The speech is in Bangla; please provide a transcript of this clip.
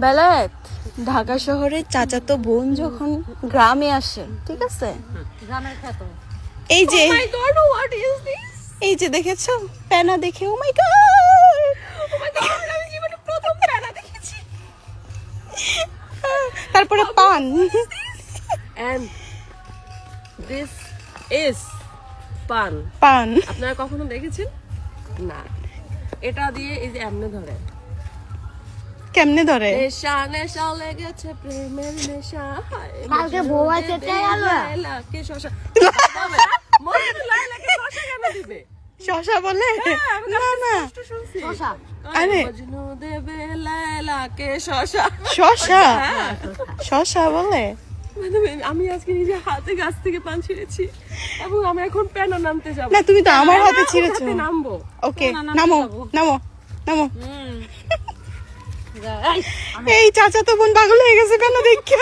বেলায়েত ঢাকা শহরের চাচাতো বোন যখন গ্রামে আসে ঠিক আছে? এই যে হোয়াট এই যে দেখেছ? প্যানা দেখে ও মাই গড তারপরে পান। এন্ড দিস ইজ পান। পান। আপনারা কখনো দেখেছেন? না। এটা দিয়ে এই যে এমনে ধরে। কেমনে ধরে? নেশা নেশা লেগেছে প্রেমের নেশা। কালকে নেশা বউ দে আছে তাই আলো? লাইলাকে শশা? মনে তো লাইলাকে শশা কেন দিবে? শশা বলে? হ্যাঁ, আমি না না। শশা। আরে। মজনু দেবে লাইলাকে শশা? শশা? হ্যাঁ। শশা বলে? মানে আমি আজকে নিজে হাতে গাছ থেকে পান ছিঁড়েছি এবং আমি এখন প্যানা নামতে যাব। না তুমি তো আমার হাতে ছিঁড়েছো। নামবো। ওকে নামো নামো নামো। এই চাচা তো বোন পাগল হয়ে গেছে কেন দেখি?